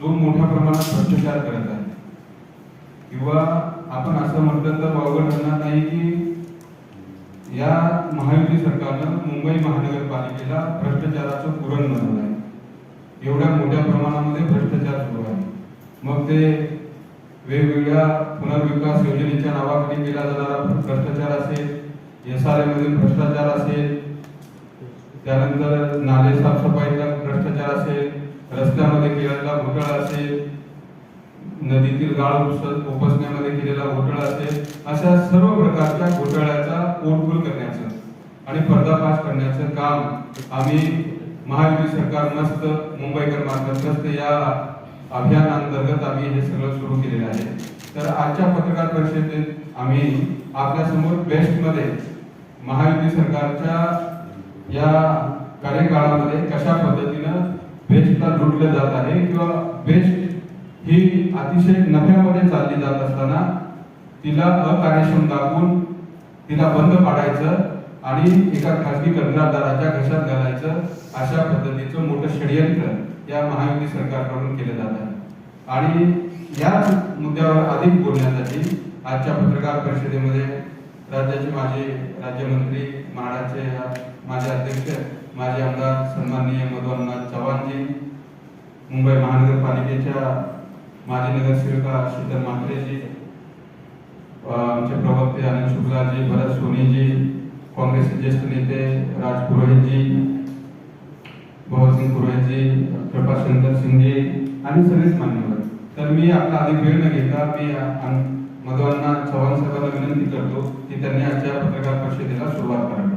जो मोठ्या प्रमाणात भ्रष्टाचार करत आहे. किंवा आपण असं म्हटलं तर वावगं ठरणार नाही की या महायुती सरकारनं मुंबई महानगरपालिकेला भ्रष्टाचाराचं पुरण बनवलं आहे. एवढ्या मोठ्या प्रमाणामध्ये भ्रष्टाचार सुरू आहे. मग ते वेगवेगळ्या पुनर्विकास योजनेच्या नावाखाली केला जाणारा भ्रष्टाचार असेल एस आर एमधील भ्रष्टाचार असेल त्यानंतर नाले साफसफाईचा भ्रष्टाचार असेल रस्त्यामध्ये केलेला घोटाळा असेल नदीतील गाळ उपसण्यामध्ये केलेला घोटाळा असेल अशा सर्व प्रकारच्या घोटाळ्याचा पोटगुल करण्याचं आणि पर्दाफाश करण्याचं काम आम्ही महायुती सरकार मस्त मुंबईकर मार्फत मस्त या अभियानांतर्गत आम्ही हे सगळं सुरू केलेलं आहे. तर आजच्या पत्रकार परिषदेत आम्ही आपल्यासमोर बेस्टमध्ये महायुती सरकारच्या या कार्यकाळामध्ये कशा पद्धतीनं बेस्टला लुटलं जात आहे किंवा बेस्ट ही अतिशय नफ्यामध्ये चालली जात असताना तिला अकार्यक्षम दाखवून तिला बंद पाडायचं आणि एका खासगी कंत्राटदाराच्या घशात घालायचं अशा पद्धतीचं मोठं षडयंत्र या महायुती सरकारकडून केलं जात आहे. आणि या मुद्द्यावर अधिक बोलण्यासाठी आजच्या पत्रकार परिषदेमध्ये राज्याचे माजी राज्यमंत्री म्हाडाचे माझे अध्यक्ष माजी आमदार सन्माननीय मधुवरनाथ चव्हाणजी मुंबई महानगरपालिकेच्या माजी नगरसेविका शीतल म्हात्रेजी आमचे प्रवक्ते अनिल शुक्लाजी भरत सोनीजी काँग्रेसचे ज्येष्ठ नेते राज पुरोहितजी भगतसिंग पुरोहितजी कृपाशंकर सिंगजी आणि सगळेच मान्यवर. तर मी आपला अधिक वेळ न घेता मी अन- चव्हाण साहेबांना विनंती करतो की त्यांनी आजच्या पत्रकार परिषदेला सुरुवात करावी.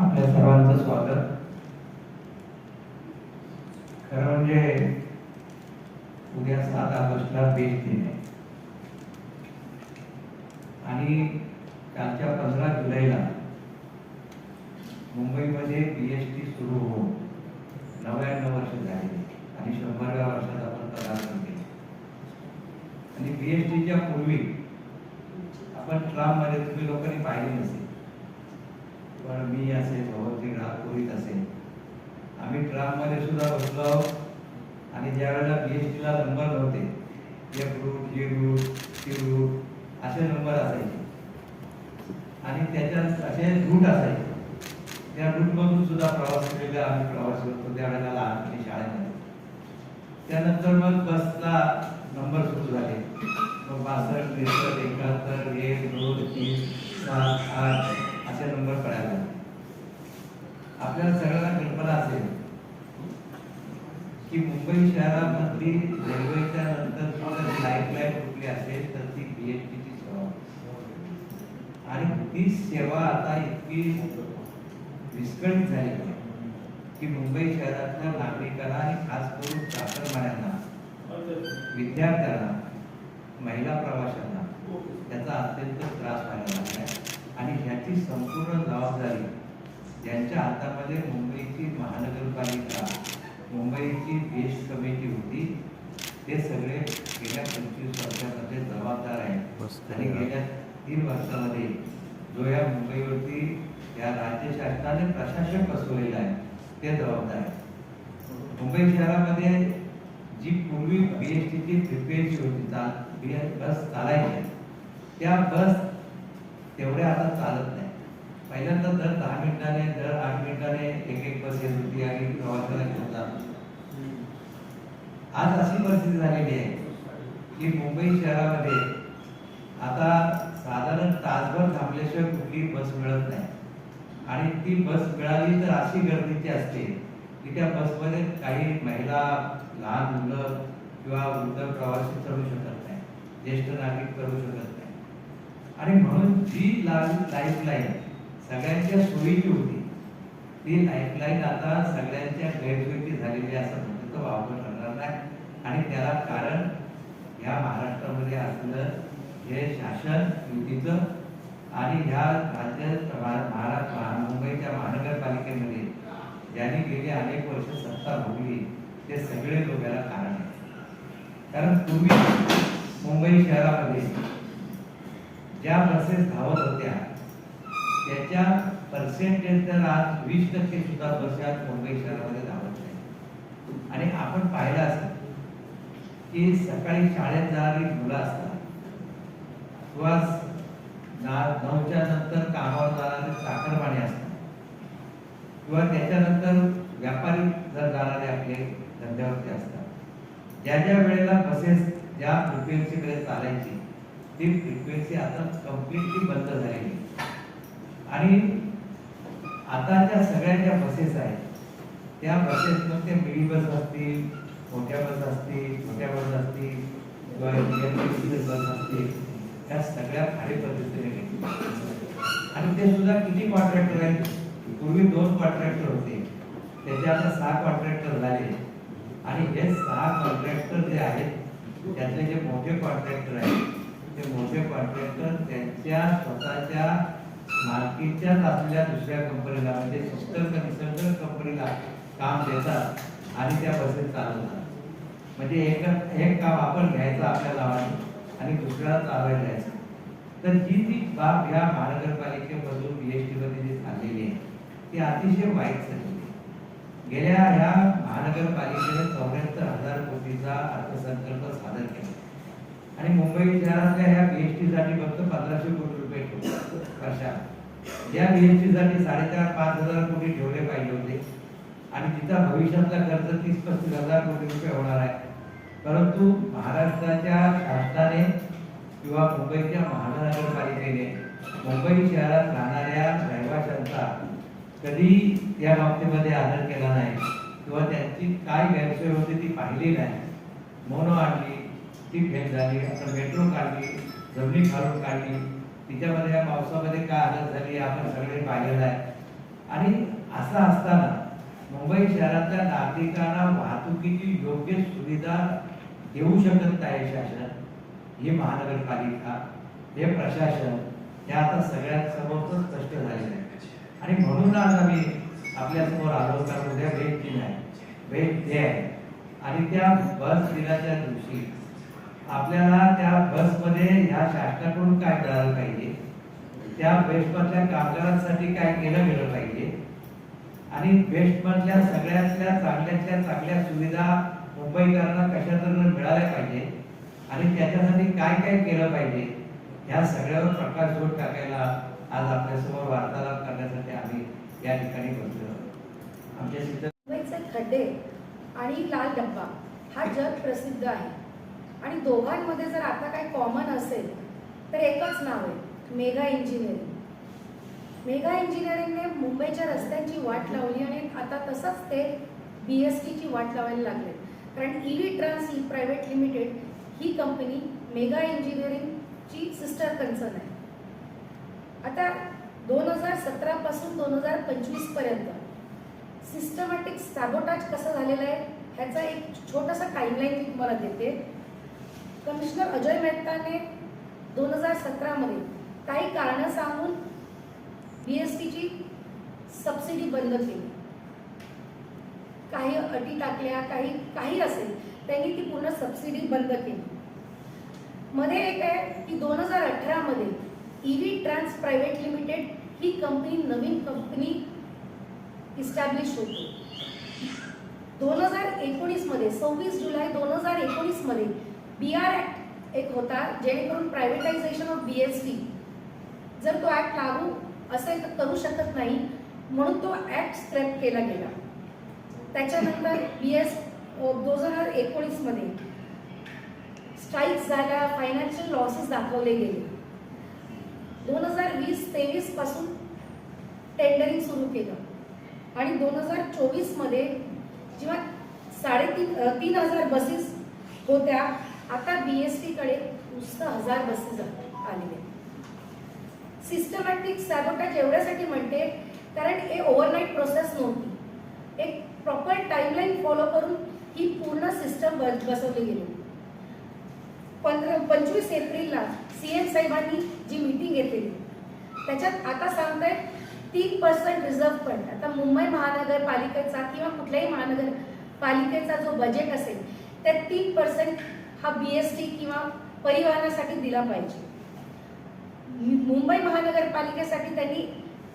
आपल्या सर्वांचं स्वागत. खरं म्हणजे उद्या सात ऑगस्टला देश दिन आहे. आणि कालच्या पंधरा जुलैला मुंबईमध्ये पी एच टी सुरू होऊन नव्याण्णव वर्ष झाली आणि शंभराव्या वर्षात आपण पदार्पण केले. आणि पी एच टीच्या पूर्वी आपण ट्राममध्ये तुम्ही लोकांनी पाहिले नसेल. पण मी असे भगवती ग्राहक करीत असे. आम्ही ट्राममध्ये सुद्धा बसलो आहोत आणि ज्या वेळेला बी एस टीला नंबर नव्हते एफ रूट हे रूट ती रूट असे नंबर असायचे. आणि त्याच्यात असे रूट असायचे. त्या रूटमधून सुद्धा प्रवास केलेला आम्ही प्रवास करतो त्यावेळेला लहानपणी शाळेमध्ये. त्यानंतर मग बसला नंबर सुरू झाले. मग बासष्ट त्रेसष्ट एकाहत्तर एक दोन तीन सात आठ पाचशे नंबर कळायला. आपल्याला सगळ्यांना कल्पना असेल की मुंबई शहरामधली रेल्वेच्या नंतर लाईफ लाईन कुठली असेल तर ती बी एच बीएसटीची सेवा. आणि ती सेवा आता इतकी विस्कळीत झाली की मुंबई शहरातल्या नागरिकांना आणि खास करून चाकरमान्यांना विद्यार्थ्यांना महिला प्रवाशांना त्याचा अत्यंत त्रास व्हायला लागला आणि ह्याची संपूर्ण जबाबदारी ज्यांच्या हातामध्ये मुंबईची महानगरपालिका मुंबईची बेस्ट कमिटी होती. ते सगळे गेल्या पंचवीस वर्षामध्ये जबाबदार आहेत. आणि गेल्या तीन वर्षामध्ये जो या मुंबईवरती या राज्य शासनाने प्रशासक बसवलेलं आहे ते जबाबदार आहे मुंबई शहरामध्ये जी पूर्वी बी एस टीची फ्रिक्वेन्सी होती बी बस चालायची त्या बस तेवढ्या आता चालत नाही. पहिल्यांदा दर दहा मिनिटाने दर आठ मिनिटाने एक एक बस येत होती आणि प्रवासाला घेऊन जात. आज अशी परिस्थिती झालेली आहे की मुंबई शहरामध्ये आता साधारण तासभर थांबल्याशिवाय कुठली बस मिळत नाही. आणि ती बस मिळाली तर अशी गर्दीची असते की त्या बसमध्ये काही महिला लहान मुलं किंवा वृद्ध प्रवासी चढू शकत नाही. ज्येष्ठ नागरिक चढू शकत नाही. आणि म्हणून जी लाईफलाईन सगळ्यांच्या सोयीची होती ती लाईफलाईन आता सगळ्यांच्या गैरसोयीची झालेली असं म्हणतो तर वापर ठरणार नाही. आणि त्याला कारण ह्या महाराष्ट्रामध्ये असलेलं हे शासन युतीचं आणि ह्या राज्य महाराष्ट्र मुंबईच्या महानगरपालिकेमध्ये ज्यांनी गेली अनेक वर्ष सत्ता भोगली ते सगळे लोकांना कारण आहे. पूर्वी मुंबई शहरामध्ये ज्या बसेस धावत होत्या त्याच्या पर्सेंटेज तर आज वीस टक्के सुद्धा बस आज मुंबई शहरामध्ये धावत नाही. आणि आपण पाहिलं असत की सकाळी शाळेत जाणारी मुलं असतात. किंवा नऊच्या नंतर कामावर जाणारे चाकरमाने असतात. किंवा त्याच्यानंतर व्यापारी जर जाणारे आपले धंद्यावरती असतात. ज्या ज्या वेळेला बसेस ज्या फ्रिक्वेन्सीकडे चालायची ती फ्रिक्वेन्सी आता कम्प्लिटली बंद झालेली. आणि आता ज्या सगळ्या ज्या बसेस आहेत त्या बसेस मग ते मिनी बस असतील मोठ्या बस असतील छोट्या बस असतील किंवा इलेक्ट्रिक बस असतील त्या सगळ्या भारी पद्धतीने आणि ते सुद्धा किती कॉन्ट्रॅक्टर आहेत? पूर्वी दोन कॉन्ट्रॅक्टर होते. त्याचे आता सहा कॉन्ट्रॅक्टर झाले. आणि हे सहा कॉन्ट्रॅक्टर जे आहेत त्यातले जे मोठे कॉन्ट्रॅक्टर आहेत ते मोठे कॉन्ट्रॅक्टर त्यांच्या स्वतःच्या मालकीच्याच आपल्या दुसऱ्या कंपनीला म्हणजे सिस्टर कन्सल्टंट कंपनीला काम देतात आणि त्या बसेस चालवतात. म्हणजे एक एक काम आपण घ्यायचं आपल्या गावाने आणि दुसऱ्याला चालवायला द्यायचं तर जी ती बाब ह्या महानगरपालिकेमधून एस टी जी झालेली आहे ती अतिशय वाईट झालेली आहे. गेल्या ह्या महानगरपालिकेने चौऱ्याहत्तर हजार कोटीचा अर्थसंकल्प सादर केला. आणि मुंबई शहरातल्या ह्या बीएसटी साठी फक्त पंधराशे कोटी रुपये वर्षात या बीएसटी साठी साडेचार पाच हजार कोटी ठेवले पाहिजे होते. आणि तिचा भविष्यातला खर्च तीस पस्तीस हजार कोटी रुपये होणार आहे. परंतु महाराष्ट्राच्या शासनाने किंवा मुंबईच्या महानगरपालिकेने मुंबई शहरात राहणाऱ्या रहिवाशांचा कधी या बाबतीमध्ये आदर केला नाही किंवा त्यांची काय गैरसोय होती ती पाहिली नाही. मोनो आणली. ती फेल झाली आपण मेट्रो काढली जमिनी खालून काढली. तिच्यामध्ये या पावसामध्ये काय हालत झाली आपण सगळे पाहिलेलं आहे. आणि असं असताना मुंबई शहरातल्या नागरिकांना वाहतुकीची योग्य सुविधा देऊ शकत नाही शासन ही महानगरपालिका हे प्रशासन हे आता सगळ्यांसमोरच स्पष्ट झालेलं आहे. आणि म्हणून आज आम्ही आपल्यासमोर आलो कारण उद्या भेट दिन आहे. भेट डे आहे. आणि त्या बस दिनाच्या दिवशी आपल्याला त्या बसमध्ये ह्या शासनाकडून काय कळायला पाहिजे? त्या बेस्टमधल्या कामगारांसाठी काय केलं गेलं पाहिजे? आणि बेस्टमधल्या सगळ्यातल्या चांगल्यातल्या चांगल्या सुविधा मुंबईकरांना कशा तऱ्हेने मिळाल्या पाहिजे? आणि त्याच्यासाठी काय काय केलं पाहिजे? ह्या सगळ्यावर प्रकाश जोड टाकायला आज आपल्यासमोर वार्तालाप करण्यासाठी आम्ही या ठिकाणी बसलो आमच्या सिद्ध मुंबईचे खड्डे आणि लाल डब्बा हा जग प्रसिद्ध आहे. आणि दोघांमध्ये जर आता काही कॉमन असेल तर एकच नाव आहे मेगा इंजिनिअरिंग मेगा इंजिनिअरिंगने मुंबईच्या रस्त्यांची वाट लावली आणि आता तसंच ते बी एस टीची वाट लावायला लागले. कारण ई व्ही ट्रान्स ही प्रायव्हेट लिमिटेड ही कंपनी मेगा इंजिनिअरिंगची सिस्टर कन्सर्न आहे. आता दोन हजार सतरापासून दोन हजार पंचवीसपर्यंत सिस्टमॅटिक सॅबोटाज कसं झालेलं आहे ह्याचा एक छोटासा टाईमलाईन मी तुम्हाला देते. कमिशनर अजय मेहताने दोन हजार सतरामध्ये काही कारणं सांगून बी एस टीची सबसिडी बंद केली. काही अटी टाकल्या काही काही असेल त्यांनी ती पूर्ण सबसिडी बंद केली. मध्ये एक आहे की दोन हजार अठरामध्ये E V Trans private limited ही कंपनी नवीन कंपनी इस्टॅब्लिश होते. दोन हजार एकोणीसमध्ये सव्वीस जुलै दोन हजार एकोणीसमध्ये बी आर ॲक्ट एक होता जेणेकरून privatisation of B S T जर तो ॲक्ट लागू असेल तर करू शकत नाही म्हणून तो ॲक्ट स्क्रॅप केला गेला. त्याच्यानंतर बी एस दोन हजार एकोणीसमध्ये स्ट्राईक्स झाल्या फायनान्शियल लॉसेस दाखवले गेले. दोन हजार वीस तेवीसपासून टेंडरिंग सुरू केलं. आणि दोन हजार चोवीसमध्ये जेव्हा साडेतीन तीन हजार बसेस होत्या आता बी एस टीकडे नुसतं हजार बसेस आलेले सिस्टमॅटिक सॅबोटाज एवढ्यासाठी म्हणते कारण हे ओव्हरनाईट प्रोसेस नव्हती. एक प्रॉपर टाईमलाईन फॉलो करून ही पूर्ण सिस्टम बसवली गेली. पंधरा पंचवीस एप्रिलला सी एम साहेबांनी जी मीटिंग घेतलेली त्याच्यात आता सांगतायत तीन पर्सेंट रिझर्व्ह फंड आता मुंबई महानगरपालिकेचा किंवा कुठल्याही महानगरपालिकेचा जो बजेट असेल त्या तीन पर्सेंट हा बी एस टी किंवा परिवहनासाठी दिला पाहिजे. मुंबई महानगरपालिकेसाठी त्यांनी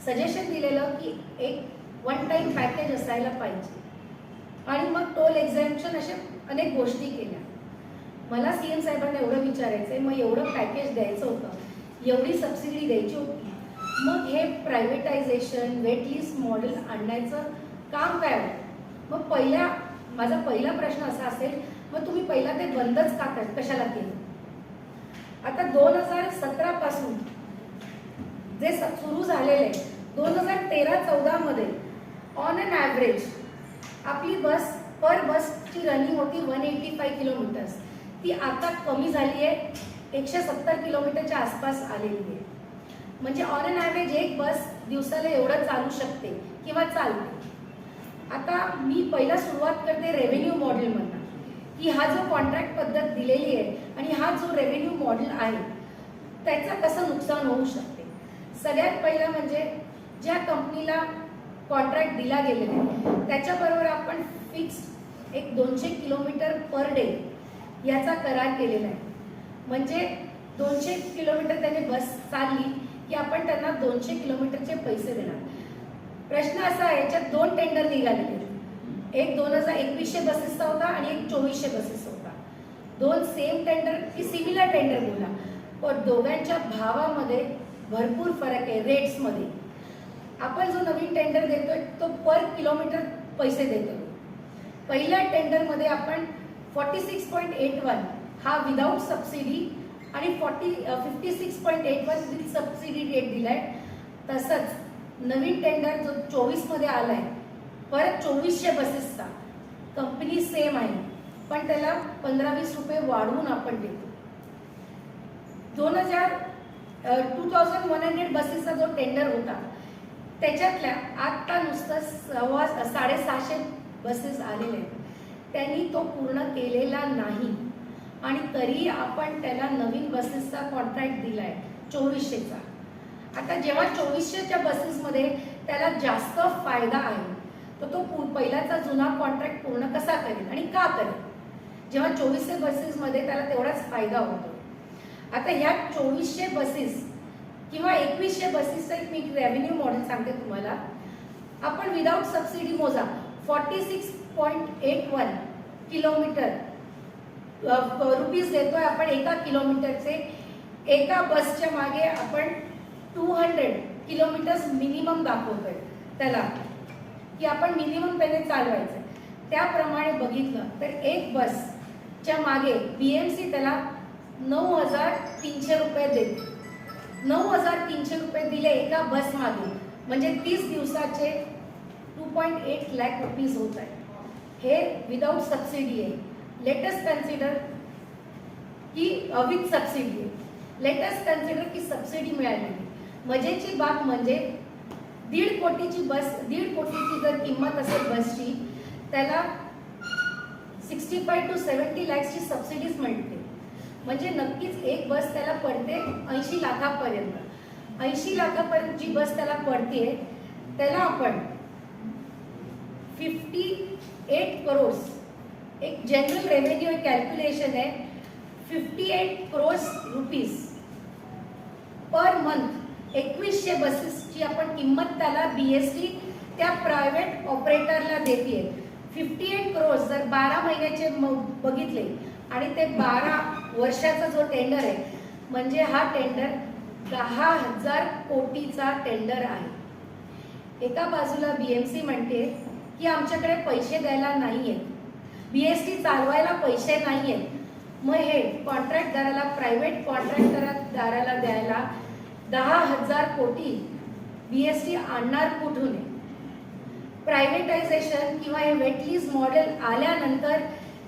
सजेशन दिलेलं की एक वन टाइम पॅकेज असायला पाहिजे. आणि मग टोल एक्झॅम्पशन अशा अनेक गोष्टी केल्या. मला सी एम साहेबांना एवढं विचारायचं आहे मग एवढं पॅकेज द्यायचं होतं एवढी सबसिडी द्यायची होती. मग हे प्रायव्हेटायझेशन वेटलिस्ट मॉडेल आणण्याचं काम काय होतं? मग पहिल्या माझा पहिला प्रश्न असा असेल मग तुम्ही पहिला ते बंदच का कशाला केलं? आता दोन हजार सतरा पासून जे स- सुरू झालेले आहे दोन हजार तेरा चौदा मध्ये ऑन अन ॲव्हरेज आपली बस पर बसची रनिंग होती वन एटी फाय किलोमीटर्स ती आता कमी झाली आहे एकशे सत्तर किलोमीटरच्या आसपास आलेली आहे. म्हणजे ऑन अन ॲव्हरेज एक बस दिवसाला एवढं चालू शकते किंवा चालते. आता मी पहिला सुरुवात करते रेव्हेन्यू मॉडेलमधनं की हा जो कॉन्ट्रॅक्ट पद्धत दिलेली आहे आणि हा जो रेव्हेन्यू मॉडेल आहे त्याचं कसं नुकसान होऊ शकते? सगळ्यात पहिलं म्हणजे ज्या कंपनीला कॉन्ट्रॅक्ट दिला गेलेला आहे त्याच्याबरोबर आपण फिक्स एक दोनशे किलोमीटर पर डे याचा करार केलेला आहे. म्हणजे दोनशे किलोमीटर त्याने बस चालली की आपण त्यांना दोनशे किलोमीटरचे पैसे देणार. प्रश्न असा आहे याच्यात दोन टेंडर निघालेले आहेत. एक दोन हजार एकवीसशे बसेसचा होता आणि एक चोवीसशे बसेसचा होता. दोन सेम टेंडर की सिमिलर टेंडर बोला. पण दोघांच्या भावामध्ये भरपूर फरक आहे रेट्समध्ये आपण जो नवीन टेंडर देतोय तो पर किलोमीटर पैसे देतो पहिल्या टेंडरमध्ये आपण forty six point eight one हा विदाऊट सबसिडी आणि forty fifty six point eight one with subsidy rate आहे तसंच नवीन टेंडर जो चोवीसमध्ये आला आहे परत चोवीसशे बसेसचा. कंपनी सेम आहे पण त्याला पंधरा वीस रुपये वाढवून आपण देतो. दोन हजार टू थाउजंड वन हंड्रेड बसेसचा जो टेंडर होता त्याच्यातल्या आत्ता नुसतं सव्वा साडेसहाशे बसेस आलेले आहेत. त्यांनी तो पूर्ण केलेला नाही. आणि तरी आपण त्याला नवीन बसेसचा कॉन्ट्रॅक्ट दिलाय चोवीसशेचा. आता जेव्हा चोवीसशेच्या बसेसमध्ये त्याला जास्त फायदा आहे तर तो पु- पहिल्याचा जुना कॉन्ट्रॅक्ट पूर्ण कसा करेल आणि का करेल जेव्हा चोवीसशे बसेसमध्ये त्याला तेवढाच फायदा होतो. आता ह्या चोवीसशे बसेस किंवा एकवीसशे बसेसचं एक मी रेव्हेन्यू मॉडेल सांगते तुम्हाला. आपण विदाउट सबसिडी मोजा. Forty six point eight one kilometre rupees देतोय आपण एका किलोमीटरचे एका बसच्या मागे आपण टू हंड्रेड किलोमीटर्स मिनिमम दाखवतोय. त्याला. की आपण मिनिमम त्याने चालवायचं. त्याप्रमाणे बघितलं तर एक बसच्या मागे बी एम सी त्याला नऊ हजार तीनशे रुपये देते. नऊ हजार तीनशे रुपये दिले एका बस मागे. म्हणजे तीस दिवसाचे two point eight lakh rupees होत आहे. हे विदाऊट सबसिडी आहे. लेटेस्ट कन्सिडर की विथ सबसिडी आहे. लेटेस्ट कन्सिडर की सबसिडी मिळालेली मजेची बाब म्हणजे दीड कोटीची बस दीड कोटीची जर किंमत असेल बसची त्याला सिक्स्टी फाय टू सेवन्टी लॅक्सची सबसिडीज मिळते. म्हणजे नक्कीच एक बस त्याला पडते ऐंशी लाखापर्यंत. ऐंशी लाखापर्यंत जी बस त्याला पडते त्याला आपण फिफ्टी एट करोड्स एक जनरल रेव्हेन्यू कॅल्क्युलेशन आहे fifty eight crores rupees per month एकवीसशे बसेसची आपण किंमत त्याला बी एस टी त्या प्रायव्हेट ऑपरेटरला देते फिफ्टी एट क्रोर्स जर बारा महिन्याचे बघितले आणि ते बारा वर्षाचा जो टेंडर आहे म्हणजे हा टेंडर दहा हजार कोटीचा टेंडर आहे. एका बाजूला बी एम सी म्हणते की आमच्याकडे पैसे द्यायला नाही आहेत बी एस टी चालवायला पैसे नाही आहेत मग हे कॉन्ट्रॅक्टदाराला प्रायव्हेट कॉन्ट्रॅक्टदाराला द्यायला दहा हजार कोटी बी एस टी आणणार कुठून? प्रायव्हेटायझेशन किंवा हे वेटलीज मॉडेल आल्यानंतर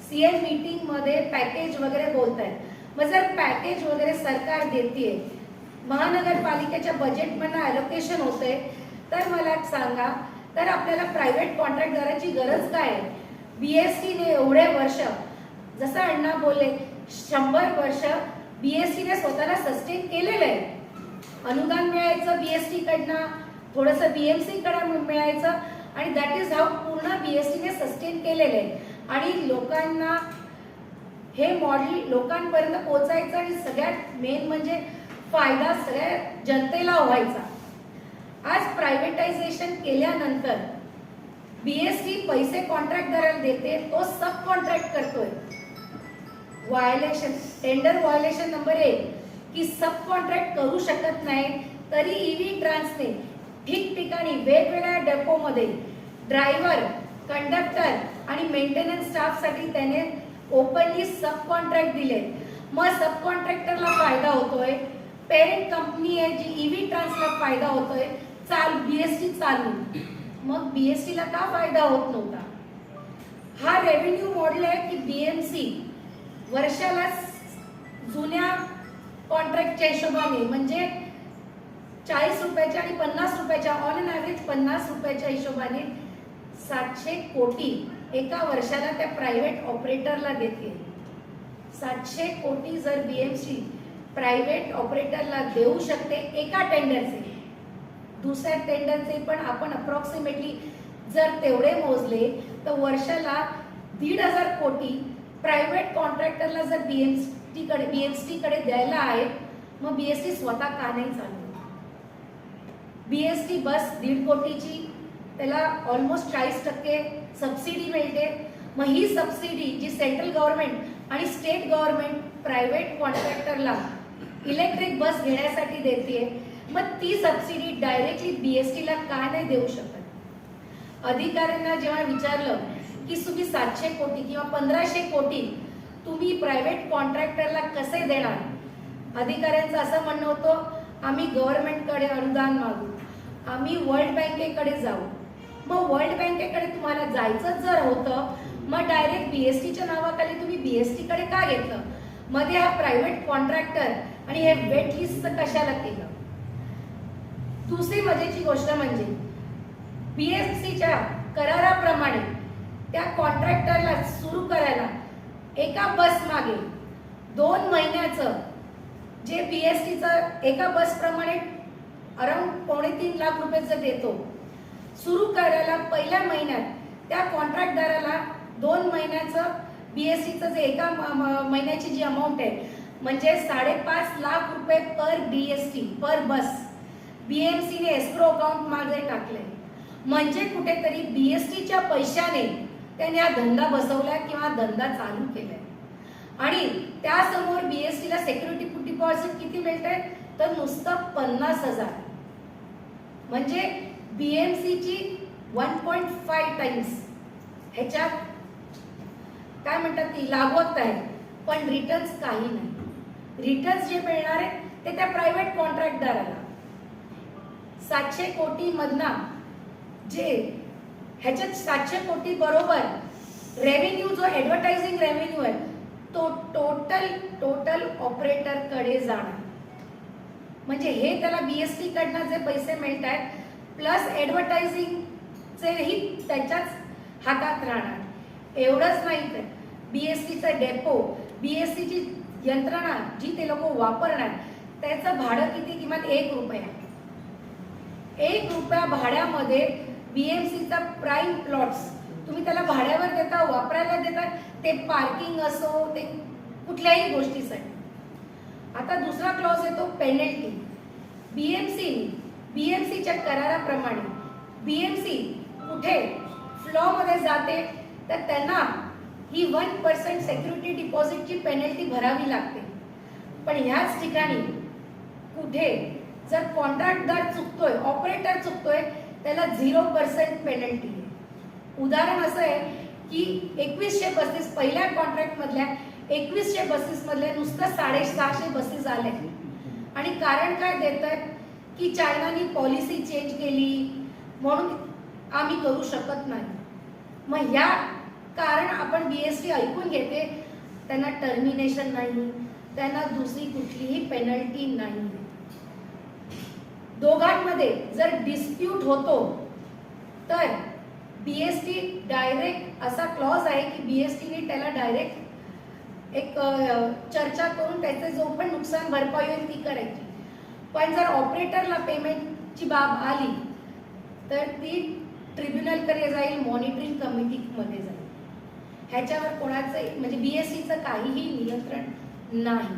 सी एम मीटिंगमध्ये पॅकेज वगैरे बोलत आहेत मग जर पॅकेज वगैरे सरकार देते महानगरपालिकेच्या बजेटमधनं ॲलोकेशन होते तर मला सांगा तर आपल्याला प्रायव्हेट कॉन्ट्रॅक्टदाराची गरज काय आहे? बी एस टीने एवढे वर्ष जसं अण्णा बोलले शंभर वर्ष बी एस टीने स्वतःला सस्टेन केलेलं आहे. अनुदान मिळायचं बी एस कडनं थोडंसं बी एम सीकडं मिळायचं. आणि दॅट इज हाऊ पूर्ण बी एस टीने सस्टेन केलेलं आहे. आणि लोकांना हे मॉडेल लोकांपर्यंत पोहोचायचं आणि सगळ्यात मेन म्हणजे फायदा सगळ्या जनतेला व्हायचा. आज प्रायव्हेटायझेशन केल्यानंतर बीएसटी पैसे कॉन्ट्रॅक्टदाराला देते तो सब कॉन्ट्रॅक्ट करतोय. व्हायलेशन टेंडर व्हायलेशन नंबर एक. की सब कॉन्ट्रॅक्ट करू शकत नाही तरी ईव्ही ट्रान्सने ठिकठिकाणी वेगवेगळ्या डेपोमध्ये ड्रायव्हर कंडक्टर आणि मेंटेनन्स स्टाफसाठी त्याने ओपनली सब कॉन्ट्रॅक्ट दिले मग सब कॉन्ट्रॅक्टरला फायदा होतोय पेरेंट कंपनी आहे जी ईव्ही ट्रान्सला फायदा होतोय चाल बीएसटी चालू. मग बीएसटीला का फायदा होत नव्हता? हा रेव्हेन्यू मॉडेल आहे की बीएमसी वर्षाला जुन्या कॉन्ट्रॅक्टच्या हिशोबाने म्हणजे चाळीस रुपयाच्या आणि पन्नास रुपयाच्या ऑन अँड ॲव्हरेज पन्नास रुपयाच्या हिशोबाने सातशे कोटी एका वर्षाला त्या प्रायव्हेट ऑपरेटरला देते सातशे कोटी जर बी एम सी प्रायव्हेट ऑपरेटरला देऊ शकते एका टेंडरचे दुसऱ्या टेंडरचे पण आपण अप्रॉक्सिमेटली जर तेवढे मोजले तर वर्षाला दीड हजार कोटी प्रायव्हेट कॉन्ट्रॅक्टरला जर बी एम सी बीएमटी कडे बीएसटी कडे द्यायला आहेत मग बीएसटी स्वतः का नाही चालू? बीएसटी बस दीड कोटीची त्याला ऑलमोस्ट चाळीस टक्के सबसिडी मिळते. मग ही सबसिडी जी सेंट्रल गव्हर्नमेंट आणि स्टेट गव्हर्नमेंट प्रायव्हेट कॉन्ट्रॅक्टरला इलेक्ट्रिक बस घेण्यासाठी देते मग ती सबसिडी डायरेक्टली बीएसटीला का नाही देऊ शकत? अधिकाऱ्यांना जेव्हा विचारलं की तुम्ही सातशे कोटी किंवा पंधराशे कोटी तुम्ही प्रायव्हेट कॉन्ट्रॅक्टरला कसे देणार? अधिकाऱ्यांचं असं म्हणणं होतं आम्ही गव्हर्नमेंटकडे अनुदान मागू. आम्ही वर्ल्ड बँकेकडे जाऊ. मग वर्ल्ड बँकेकडे तुम्हाला जायचंच जर होतं मग डायरेक्ट बी एस टीच्या नावाखाली तुम्ही बी एस टीकडे का घेतलं? मध्ये हा प्रायव्हेट कॉन्ट्रॅक्टर आणि हे वेट लिस्ट कशाला केलं? दुसरी मजेची गोष्ट म्हणजे बी एस सीच्या कराराप्रमाणे त्या कॉन्ट्रॅक्टरला सुरू करायला एका बस मागे दोन महिन्याचं जे पी एस टीचं एका बसप्रमाणे अराऊंड पावणे तीन लाख रुपये जर देतो. सुरू करायला पहिल्या महिन्यात त्या कॉन्ट्रॅक्टदाराला दोन महिन्याचं बी एस सीचं जे एका म- महिन्याची जी अमाऊंट आहे म्हणजे साडेपाच लाख रुपये per B S T per bus B M सीने एस्क्रो अकाउंट मागे टाकले म्हणजे कुठेतरी बी एस टीच्या पैशाने त्याने हा धंदा बसवला किंवा धंदा चालू केलाय. आणि त्यासमोर बीएसटीला सेक्युरिटी डिपॉझिट किती मिळते तर नुसतं पन्नास हजार. म्हणजे बीएमसीची वन पॉईंट फाय टाइम्स ह्याच्यात काय म्हणतात ती? लागवत आहे. पण रिटर्न्स काही नाही. रिटर्न्स जे मिळणार आहे ते त्या प्रायव्हेट कॉन्ट्रॅक्टदाराला सातशे कोटी मधना जे ह्याच्यात सातशे कोटी बरोबर रेव्हेन्यू जो ॲडव्हर्टायझिंग रेव्हेन्यू आहे तो टोटल टोटल ऑपरेटरकडे जाणार. म्हणजे हे त्याला बीएसटी कडनं जे पैसे मिळत आहेत प्लस ॲडव्हर्टायझिंगचेही त्याच्याच हातात राहणार. एवढंच नाही तर बीएसटीचं डेपो बीएसटीची यंत्रणा जी ते लोक वापरणार त्याचं भाडं किती? किमान एक रुपया एक रुपया भाड्यामध्ये बीएमसीचा प्राईम प्लॉट्स तुम्ही त्याला भाड्यावर देता वापरायला देता ते पार्किंग असो ते कुठल्याही गोष्टीसाठी. आता दुसरा क्लॉज येतो पेनल्टी बीएमसी बीएमसीच्या कराराप्रमाणे बीएमसी कुठे फ्लॉमध्ये जाते तर त्यांना ही वन पर्सेंट सेक्युरिटी डिपॉझिटची पेनल्टी भरावी लागते. पण ह्याच ठिकाणी कुठे जर कॉन्ट्रॅक्टदार चुकतोय ऑपरेटर चुकतोय त्याला झिरो पर्सेंट पेनल्टी आहे. उदाहरण असं आहे की एकवीसशे बसेस पहिल्या कॉन्ट्रॅक्टमधल्या एकवीसशे बसेसमधल्या नुसतं साडेसहाशे बसेस आले आणि कारण काय देत आहेत? की चायनानी पॉलिसी चेंज केली. म्हणून आम्ही करू शकत नाही. मग ह्या कारण आपण बी एस टी ऐकून घेते. त्यांना टर्मिनेशन नाही. त्यांना दुसरी कुठलीही पेनल्टी नाही. दोघांमध्ये जर डिस्प्यूट होतो तर बीएसटी डायरेक्ट असा क्लॉज आहे की बीएसटीने त्याला डायरेक्ट एक चर्चा करून त्याचे जो पण नुकसान भरपाई होईल ती करायची. पण जर ऑपरेटरला पेमेंटची बाब आली तर ती ट्रिब्युनलकडे जाईल मॉनिटरिंग कमिटीमध्ये जाईल. ह्याच्यावर कोणाचं म्हणजे बीएसटीचं काहीही नियंत्रण नाही.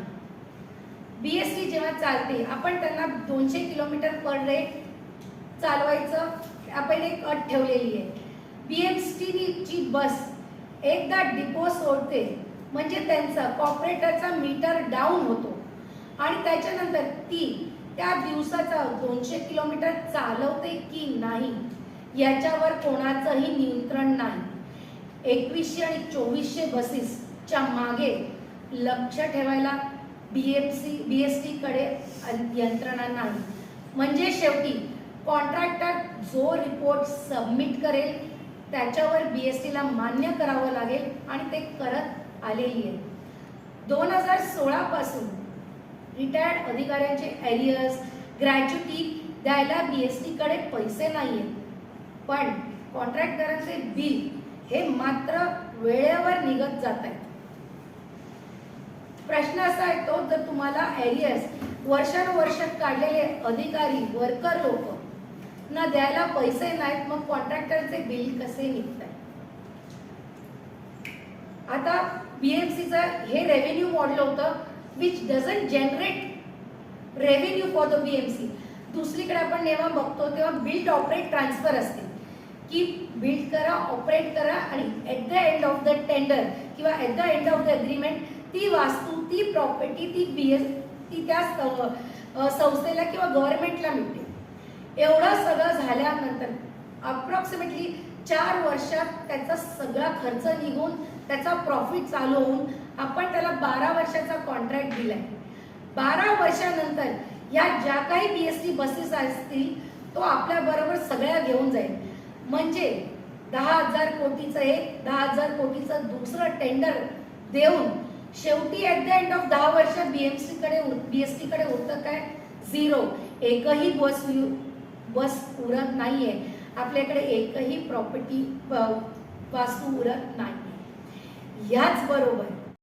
बी एस टी जेव्हा चालते आपण त्यांना दोनशे किलोमीटर पर डे चालवायचं आपण एक अट ठेवलेली आहे. बी एस टीची बस एकदा डिपो सोडते म्हणजे त्यांचा कॉपरेटरचा मीटर डाऊन होतो. आणि त्याच्यानंतर ती त्या दिवसाचा दोनशे किलोमीटर चालवते की नाही याच्यावर कोणाचंही नियंत्रण नाही. एकवीसशे आणि चोवीसशे बसेसच्या मागे लक्ष ठेवायला B M C B S टीकडे यंत्रणा नाही. म्हणजे शेवटी कॉन्ट्रॅक्टर जो रिपोर्ट सबमिट करेल त्याच्यावर बी एस टीला मान्य करावं लागेल आणि ते करत आलेली आहे. दोन हजार सोळापासून रिटायर्ड अधिकाऱ्यांचे एरियर्स ग्रॅच्युटी द्यायला बी एस टीकडे पैसे नाही आहेत पण कॉन्ट्रॅक्टरांचे बिल हे मात्र वेळेवर निघत जात आहेत. प्रश्न असा येतो जर तुम्हाला एरियस वर्षानुवर्ष काढलेले अधिकारी वर्कर लोक ना द्यायला पैसे नाहीत मग कॉन्ट्रॅक्टरचे बिल कसे निघतात आता बीएमसीचं हे रेव्हेन्यू मॉडेल होतं which doesn't generate revenue for the BMC दुसरीकडे आपण जेव्हा बघतो तेव्हा बिल्ड ऑपरेट ट्रान्सफर असते. की बिल्ड करा ऑपरेट करा आणि at the end of the tender किंवा at the end of the agreement ती वास्तू ती प्रॉपर्टी ती बी एस ती त्या संस्थेला किंवा गव्हर्नमेंटला मिळते. एवढं सगळं झाल्यानंतर अप्रॉक्सिमेटली चार वर्षात त्याचा सगळा खर्च निघून त्याचा प्रॉफिट चालू होऊन आपण त्याला बारा वर्षाचा कॉन्ट्रॅक्ट दिलाय. बारा वर्षानंतर या ज्या काही बी एस टी बसेस असतील तो आपल्या बरोबर सगळ्या घेऊन जाईल. म्हणजे दहा हजार कोटीचं एक दहा हजार कोटीचं दुसरं टेंडर देऊन शेवटी ऍट द एंड ऑफ दहा वर्ष बीएमसी कडे बीएसटी कडे उरतं काय? झिरो एकही बस बस उरत नाहीये. आपल्याकडे एकही प्रॉपर्टी वास्तू उरत नाही याच बरोबर